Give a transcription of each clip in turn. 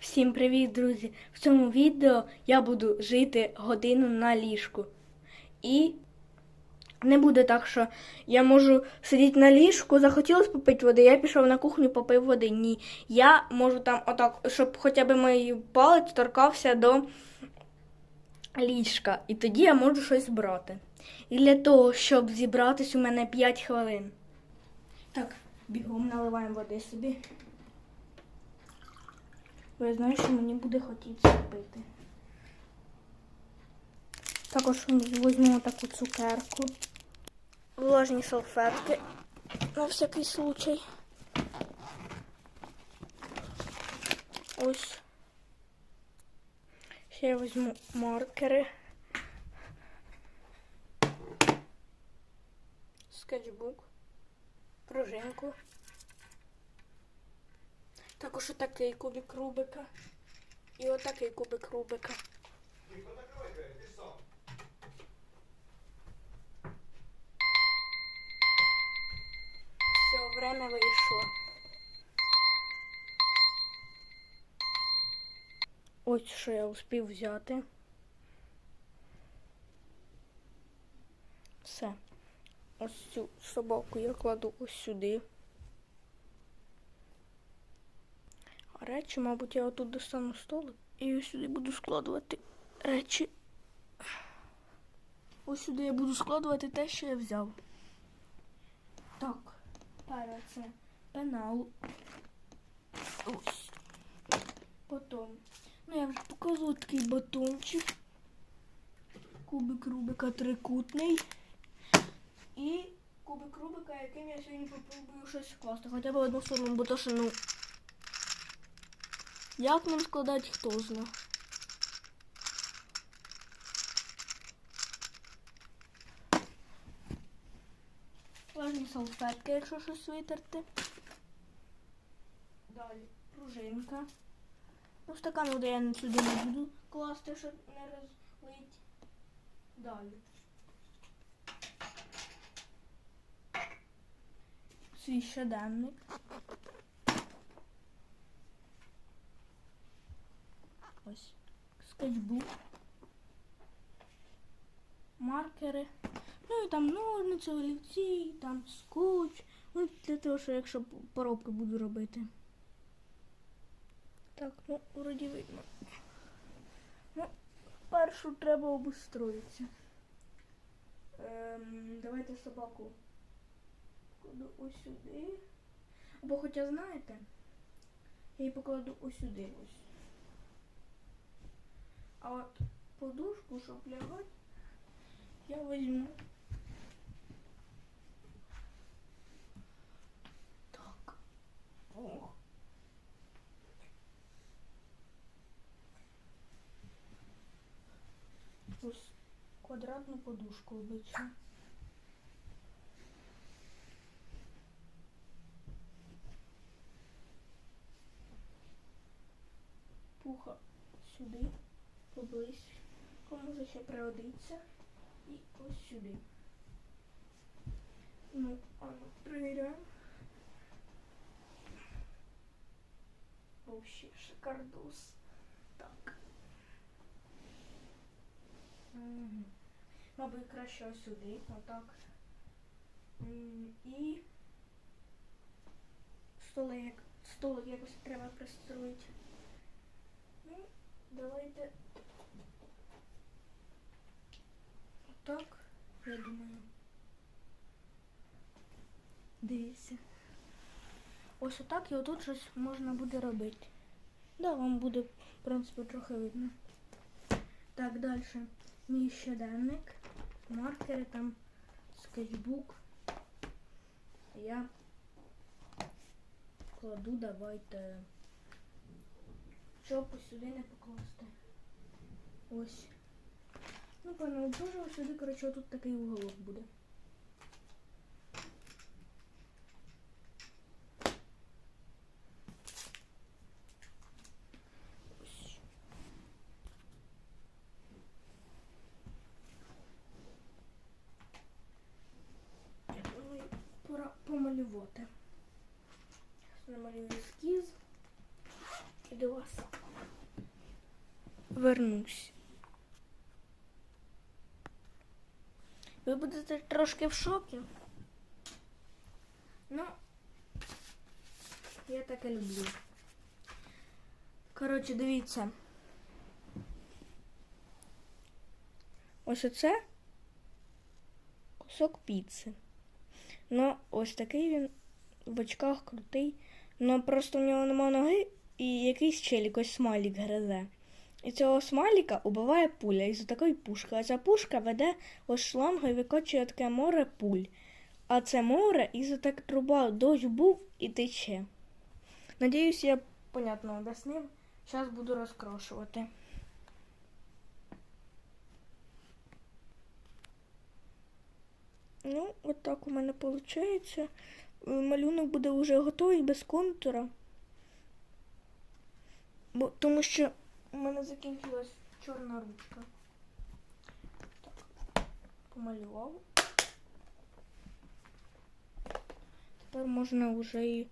Всім привіт, друзі! В цьому відео я буду жити годину на ліжку. І не буде так, що я можу сидіти на ліжку, захотілося попити води, я пішов на кухню, попив води. Ні. Я можу там отак, щоб хоча б мій палець торкався до ліжка. І тоді я можу щось брати. І для того, щоб зібратись, у мене 5 хвилин. Так, бігом наливаємо води собі. Бо я знаю, що мені буде хотітися пити. Також візьмемо таку цукерку. Влажні салфетки на всякий случай. Ось. Ще я візьму маркери. Скетчбук. Пружинку. Також отакий кубик Рубика. І отакий кубик Рубика. Все, время вийшло. Ось що я успів взяти. Все. Ось цю собаку я кладу ось сюди. А речі, мабуть, я отут достану столик і ось сюди буду складувати речі. Ось сюди я буду складувати те, що я взяв. Так, перше це пенал. Ось. Потім. Ну, я вже показував такий батончик. Кубик Рубика трикутний. І кубик Рубика, яким я сьогодні попробую щось скласти. Хоча б одну сторону, бо то що, ну. Як нам складати, хто знає. Влажні салфетки, якщо щось витерти. Далі пружинка. Ну, стакан води я сюди не буду класти, щоб не розлить. Далі. Свій щоденник. Ось. Скетчбук. Маркери. Ну і там ножниці, олівці, там скотч. Ну, для того, що якщо поробки буду робити. Так, ну, вроді видно. Ну, першу треба обустроїтися. Ем, давайте собаку покладу ось сюди. Або хоча знаєте, я її покладу ось сюди ось. А от подушку, щоб лягати, я візьму. Так. О. Ось квадратну подушку обичну. Пуха сюди, поближче. Може ще пригодиться. І ось сюди. Ну, а ну, перевіряємо. Вообще шикардос. Так. Мгм. Мабуть, краще ось сюди, отак. І столик, столик якось треба пристроїти. Ну, давайте так, я думаю. Дивіться. Ось отак і отут щось можна буде робити. Да, вам буде, в принципі, трохи видно. Так, далі. Мій щоденник, маркери там, скетчбук. Я кладу, давайте. Щоб сюди не покласти. Ось. Ну, певно, дуже сюди, коротше, тут такий уголок буде. Помалювати. Намалюю ескіз і до вас вернусь. Ви будете трошки в шокі. Ну, я таке люблю. Коротше, дивіться. Ось оце кусок піци. Ну, ось такий він в очках крутий. Ну просто в нього нема ноги і якийсь челік, ось смайлік гризе. І цього смайліка убиває пуля із такої пушки. А ця пушка веде ось шлангою і викочує таке море пуль. А це море із так труба дощ був і тече. Надіюсь, я понятно об'яснив. Зараз буду розкрошувати. Ну, от так у мене виходить. Малюнок буде вже готовий без контура. Бо, тому що у мене закінчилась чорна ручка. Так, помалював. Тепер можна вже і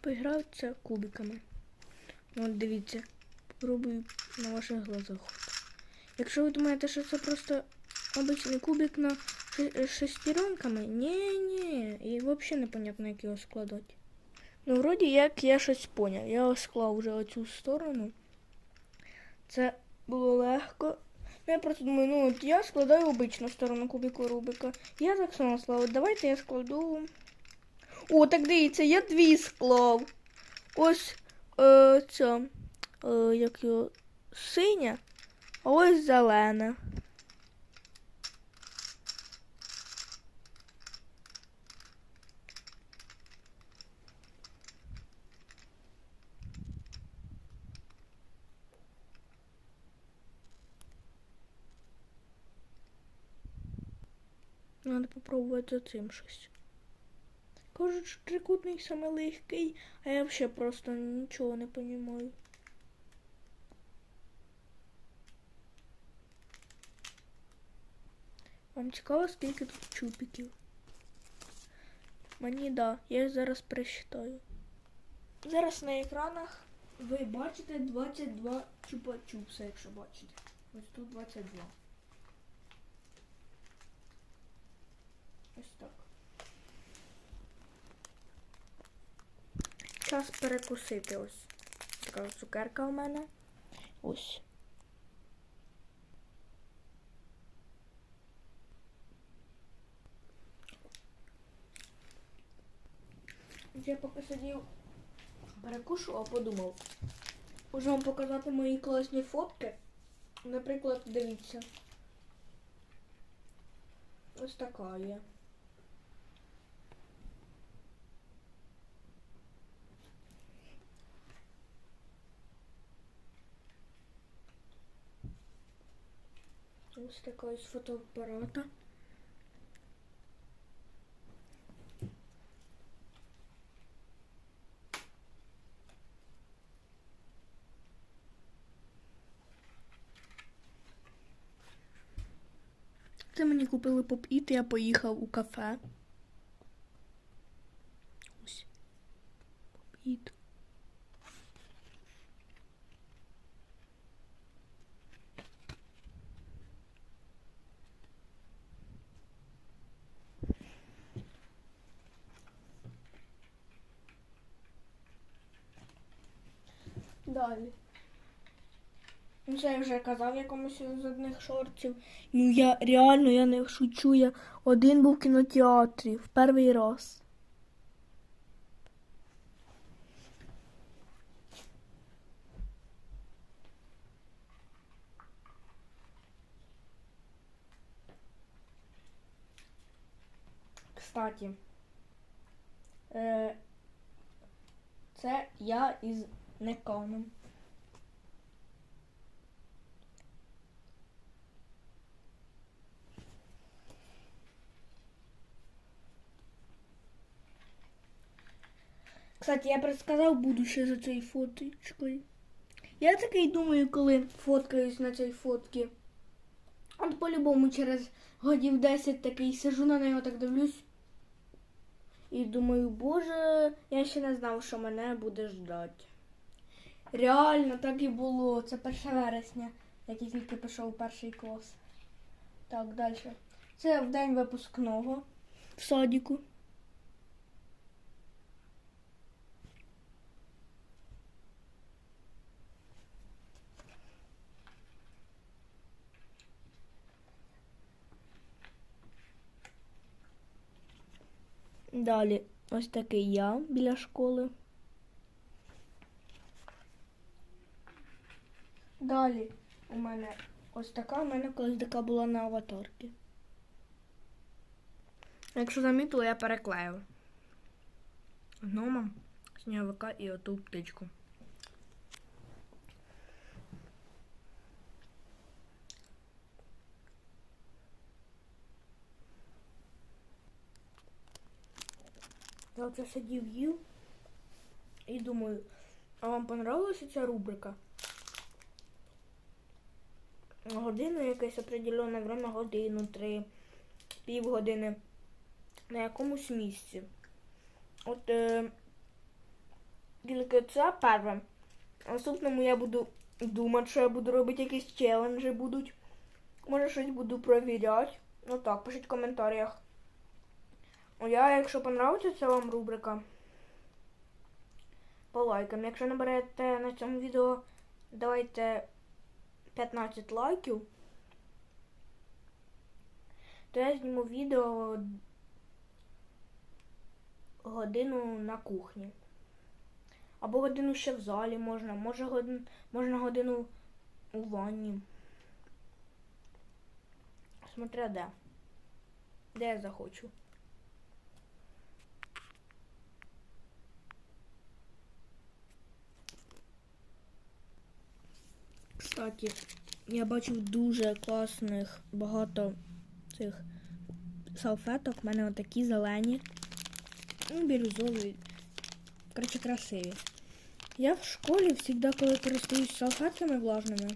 поігратися кубиками. От дивіться, попробую на ваших глазах. Якщо ви думаєте, що це просто обичний кубик на шестеренками, ні, ні, і взагалі непонятно, як його складати. Ну, вроді як я щось поняв. Я склав вже оцю сторону. Це було легко. Я просто думаю, ну от я складаю обичну сторону кубіку Рубика. Я так само склав. Давайте я складу. О, так дивіться, я дві склав. Ось е, ця, е, як його, синя, а ось зелена. Попробувати цим щось. Кажуть, що трикутний саме легкий, а я взагалі просто нічого не розумію. Вам цікаво, скільки тут чупиків? Мені да, я їх зараз пересчитаю. Зараз на екранах ви бачите 22 чупа-чупса, якщо бачите. Ось тут 22. Ось так. Час перекусити ось. Така цукерка у мене. Ось. Я поки сидів, перекушував, подумав. Можу вам показати мої класні фотки. Наприклад, дивіться. Ось така є. Ось такого фотоапарата. Це мені купили поп-іт, я поїхав у кафе. Далі. Ну, це я вже казав якомусь з одних шортів. Ну я реально я не шучу. Я один був в кінотеатрі в перший раз. Кстати, е, це я із Неконом. Кстати, я предсказав будущее за цією фоточкою. Я такий думаю, коли фоткаюсь на цій фотці. От по-любому через годів 10 такий сижу на нього, так дивлюсь. І думаю, боже, я ще не знав, що мене буде ждати. Реально, так і було. Це 1 вересня, як я тільки пішов у перший клас. Так, далі. Це в день випускного в садіку. Далі ось такий я біля школи. Далі у мене ось така, у мене колись така була на аватарці. Якщо замітили, я переклеїв. Гнома, сніговика і оту птичку. Я оце сидів їв і думаю, а вам понравилася ця рубрика? Годину якесь определенне время, годину, три, півгодини на якомусь місці. От е, тільки це перше. Наступному я буду думати, що я буду робити якісь челенджі будуть. Може щось буду провіряти. Ну так, пишіть в коментарях. Ну, Я, якщо понравиться ця вам рубрика, по лайкам. Якщо наберете на цьому відео, давайте 15 лайків, то я зніму відео годину на кухні. Або годину ще в залі можна, може годин, можна годину у ванні. Смотря де. Де я захочу. Кстати, я бачив дуже класних багато цих салфеток. У мене отакі зелені. Ну, бірюзові. Коротше, красиві. Я в школі завжди, коли користуюсь салфетками влажними.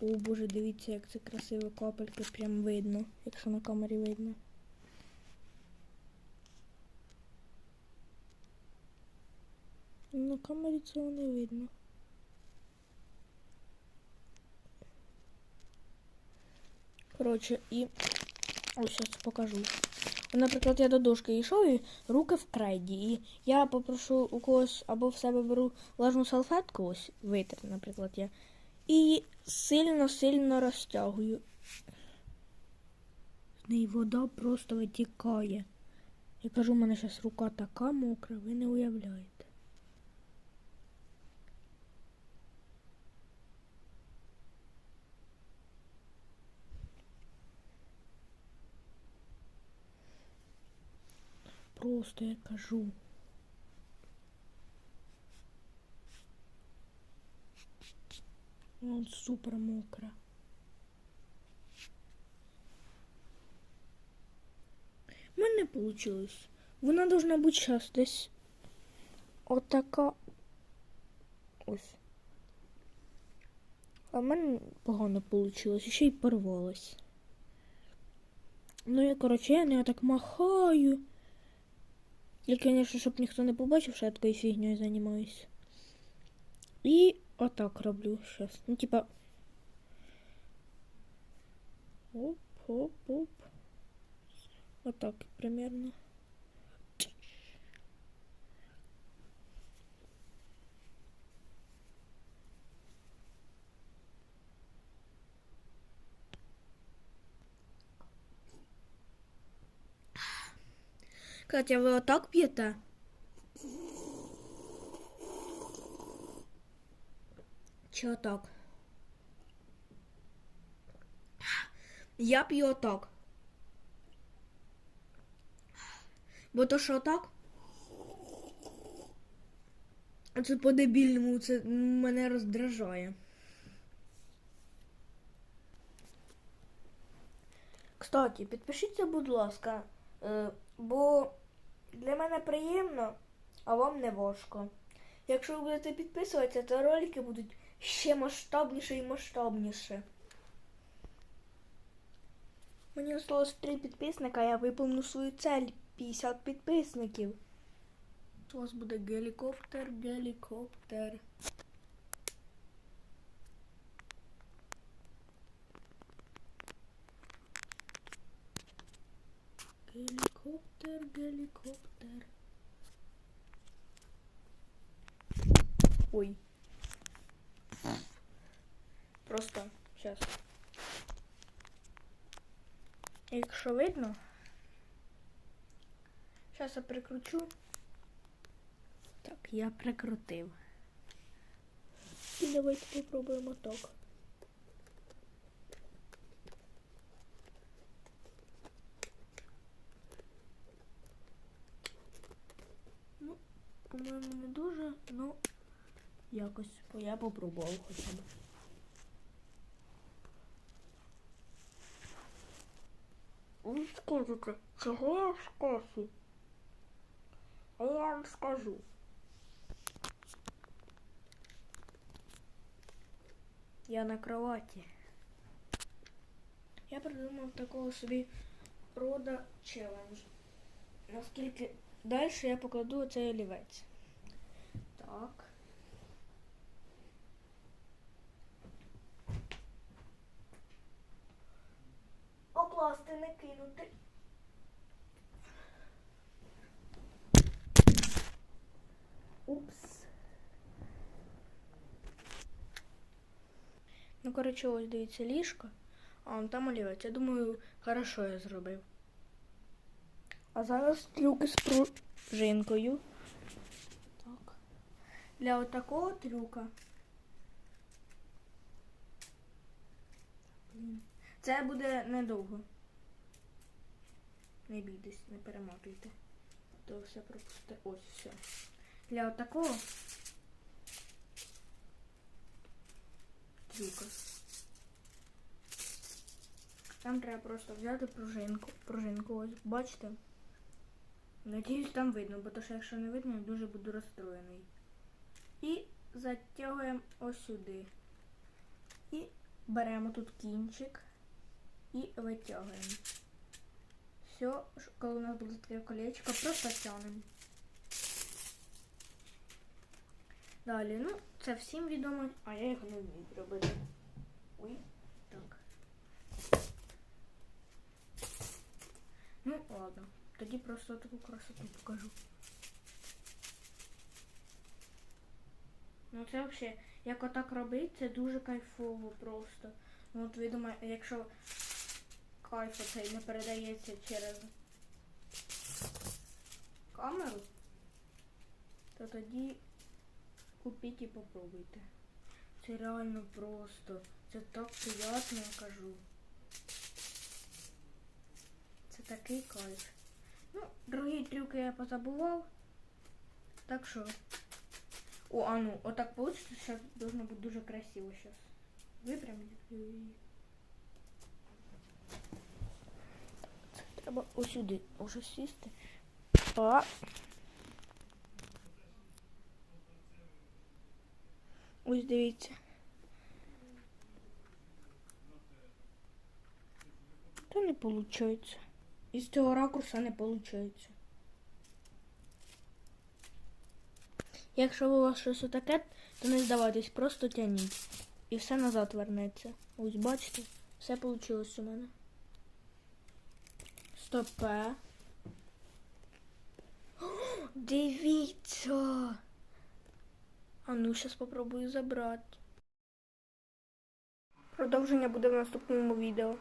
О, боже, дивіться, як це красиво капельки прям видно, якщо на камері видно. На камері цього не видно. Коротше, і ось зараз покажу. Наприклад, я до дошки йшов і руки в крайді. І я попрошу у когось або в себе беру влажну салфетку, ось витер, наприклад, я. І сильно-сильно розтягую. З неї вода просто витікає. Я кажу, у мене зараз рука така мокра, ви не уявляєте. Просто я кажу. Он супер мокра. У мене не вийшло. Вона должна бути зараз десь отака. Ось. А в мене погано вийшло, ще й порвалось. Ну я, коротше, я не так махаю. І, звісно, щоб ніхто не побачив, що я такою фігньою займаюся. І отак роблю зараз. Ну, типа. Оп, оп, оп. Отак примерно. Катя, ви отак п'єте? Чи отак? Я п'ю отак. Бо то що отак? Це по-дебільному, це мене роздражає. Кстати, підпишіться, будь ласка, е, бо для мене приємно, а вам не важко. Якщо ви будете підписуватися, то ролики будуть ще масштабніше і масштабніше. Мені осталось 3 підписника, я виповню свою цель 50 підписників. У вас буде гелікоптер, гелікоптер. Гелікоптер. Ой. Просто сейчас. Якщо видно, зараз я прикручу. Так, я прикрутив. І давайте попробуємо так. Ну, по-моєму, не дуже, ну якось я попробував хоча б. Ви скажете, чого я в шкафі? А я вам скажу. Я на кроваті. Я придумав такого собі рода челендж. Наскільки далі я покладу оцей олівець. Так. Покласти, не кинути. Упс. Ну, коротше, ось дивіться ліжко, а он там олівець. Я думаю, хорошо я зробив. А зараз трюки з пружинкою. Для отакого трюка. Це буде недовго. Не бійтесь, не перемотуйте. То все пропусти. Ось все. Для отакого трюка. Там треба просто взяти пружинку. Пружинку, ось, бачите? Надіюсь, там видно, бо то що якщо не видно, я дуже буду розстроєний. І затягуємо ось сюди. І беремо тут кінчик і витягуємо. Все, коли у нас буде таке колечко, просто тягнемо. Далі, ну, це всім відомо, а я його не вмію робити. Ой, так. Ну, ладно. Тоді просто таку красоту покажу. Ну це взагалі, як отак робити, це дуже кайфово просто. Ну от ви думаєте, якщо кайф оцей не передається через камеру, то тоді купіть і попробуйте. Це реально просто. Це так приємно, я кажу. Це такий кайф. Ну, другі трюки я позабував. Так що. О, а ну, отак получится, сейчас должно быть дуже красиво сейчас. Випрямити. Треба ось уже сісти. А. Ось дивіться. Та не виходить. Із цього ракурса не виходить. Якщо у вас щось таке, то не здавайтесь, просто тяніть. І все назад вернеться. Ось бачите, все вийшло у мене. Стопе. Дивіться. А ну, зараз спробую забрати. Продовження буде в наступному відео.